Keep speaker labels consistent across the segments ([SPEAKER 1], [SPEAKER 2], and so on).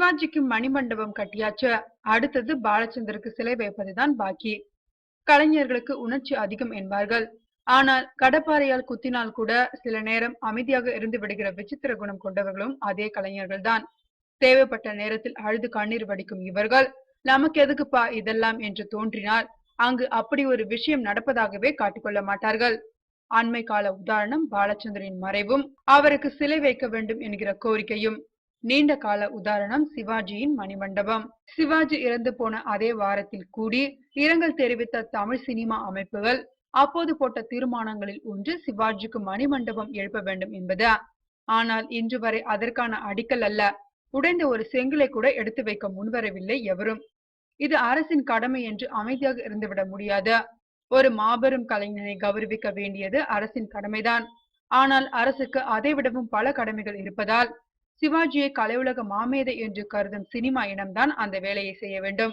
[SPEAKER 1] சிவாஜிக்கு மணிமண்டபம் கட்டியாச்சு. அடுத்தது பாலச்சந்தருக்கு சிலை வைப்பதுதான் பாக்கி. கலைஞர்களுக்கு உணர்ச்சி அதிகம் என்பார்கள். ஆனால் கடப்பாறையால் குத்தினால் கூட சில நேரம் அமைதியாக இருந்து விடுகிற விசித்திர குணம் கொண்டவர்களும் அதே கலைஞர்கள்தான். தேவைப்பட்ட நேரத்தில் அழுது கண்ணீர் வடிக்கும் இவர்கள். நமக்கு எதுக்குப்பா இதெல்லாம் என்று தோன்றினால் அங்கு அப்படி ஒரு விஷயம் நடப்பதாகவே காட்டிக்கொள்ள மாட்டார்கள். அண்மை கால உதாரணம் பாலச்சந்திரின் மறைவும் அவருக்கு சிலை வைக்க வேண்டும் என்கிற கோரிக்கையும் நீண்ட கால உதாரணம் சிவாஜியின் மணிமண்டபம். சிவாஜி இறந்து போன அதே வாரத்தில் கூடி இரங்கல் தெரிவித்த தமிழ் சினிமா அமைப்புகள் அப்போது போட்ட தீர்மானங்களில் ஒன்று சிவாஜிக்கு மணிமண்டபம் எழுப்ப வேண்டும் என்பது. ஆனால் இன்று வரை அதற்கான அடிக்கல் அல்ல. உடைந்த ஒரு செங்கலை கூட எடுத்து வைக்க முன்வரவில்லை எவரும். இது அரசின் கடமை என்று அமைதியாக இருந்துவிட முடியாது. ஒரு மாபெரும் கலைஞனை கௌரவிக்க வேண்டியது அரசின் கடமைதான். ஆனால் அரசுக்கு அதைவிடவும் பல கடமைகள் இருப்பதால் சிவாஜியை கலையுலக மாமேதை என்று கருதும் சினிமா இனம்தான் அந்த வேலையை செய்ய வேண்டும்.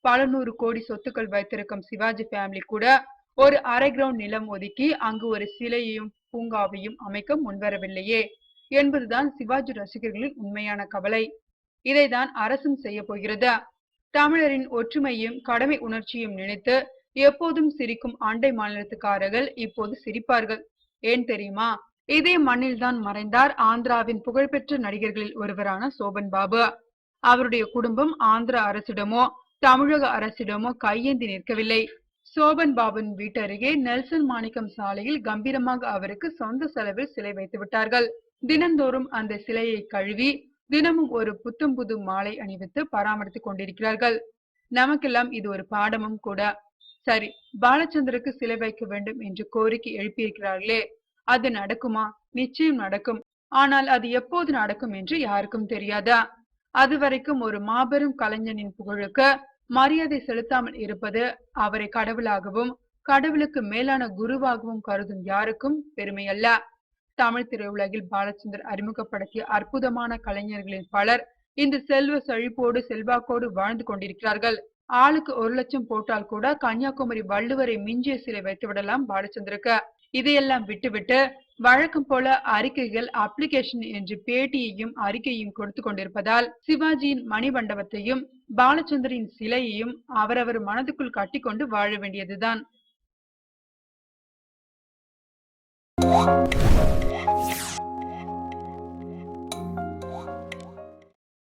[SPEAKER 1] பல நூறு கோடி சொத்துக்கள் வைத்திருக்கும் சிவாஜி ஃபேமிலி கூட ஒரு அரை கிரவுண்ட் நிலம் ஒதுக்கி அங்கு ஒரு சிலையையும் பூங்காவையும் அமைக்க முன்வரவில்லையே. என்பதுதான் சிவாஜி ரசிகர்களின் உண்மையான கவலை. இதைதான் அரசும் செய்ய போகிறது. தமிழரின் ஒற்றுமையும் கடமை உணர்ச்சியும் நினைத்து எப்போதும் சிரிக்கும் அண்டை மாநிலத்துக்காரர்கள் இப்போது சிரிப்பார்கள். ஏன் தெரியுமா? இதே மண்ணில்தான் மறைந்தார் ஆந்திராவின் புகழ்பெற்ற நடிகர்களில் ஒருவரான சோபன் பாபு. அவருடைய குடும்பம் ஆந்திர அரசிடமோ தமிழக அரசிடமோ கையேந்தி நிற்கவில்லை. சோபன் பாபுவின் வீட்டருகே நெல்சன் மாணிக்கம் சாலையில் கம்பீரமாக அவருக்கு சொந்த செலவில் சிலை வைத்து விட்டார்கள். தினந்தோறும் அந்த சிலையை கழுவி தினமும் ஒரு புத்தம் புது மாலை அணிவித்து பராமரித்துக் கொண்டிருக்கிறார்கள். நமக்கெல்லாம் இது ஒரு பாடமும் கூட. சரி பாலச்சந்தருக்கு சிலை வைக்க வேண்டும் என்று கோரிக்கை எழுப்பியிருக்கிறார்களே. அது நடக்குமா? நிச்சயம் நடக்கும். ஆனால் அது எப்போது நடக்கும் என்று யாருக்கும் தெரியாதா? அதுவரைக்கும் ஒரு மாபெரும் கலைஞனின் புகழுக்கு மரியாதை செலுத்தாமல் இருப்பது அவரை கடவுளாகவும் கடவுளுக்கு மேலான குருவாகவும் கருதும் யாருக்கும் பெருமை அல்ல தமிழ் திரையுலகில் பாலச்சந்தர் அறிமுகப்படுத்திய அற்புதமான கலைஞர்களின் பலர் இந்த செல்வ செழிப்போடு செல்வாக்கோடு வாழ்ந்து கொண்டிருக்கிறார்கள். ஆளுக்கு ஒரு லட்சம் போட்டால் கூட கன்னியாகுமரி வள்ளுவரை மிஞ்சிய சிலை வைத்து விடலாம் பாலச்சந்தருக்கு. இதையெல்லாம் விட்டுவிட்டு வழக்கம் போல அறிக்கைகள் அப்ளிகேஷன் என்று பேட்டியையும் அறிக்கையும் கொடுத்து கொண்டிருப்பதால் சிவாஜியின் மணிமண்டபத்தையும் பாலச்சந்தரின் சிலையையும் அவரவர் மனதுக்குள் கட்டிக்கொண்டு வாழ வேண்டியதுதான்.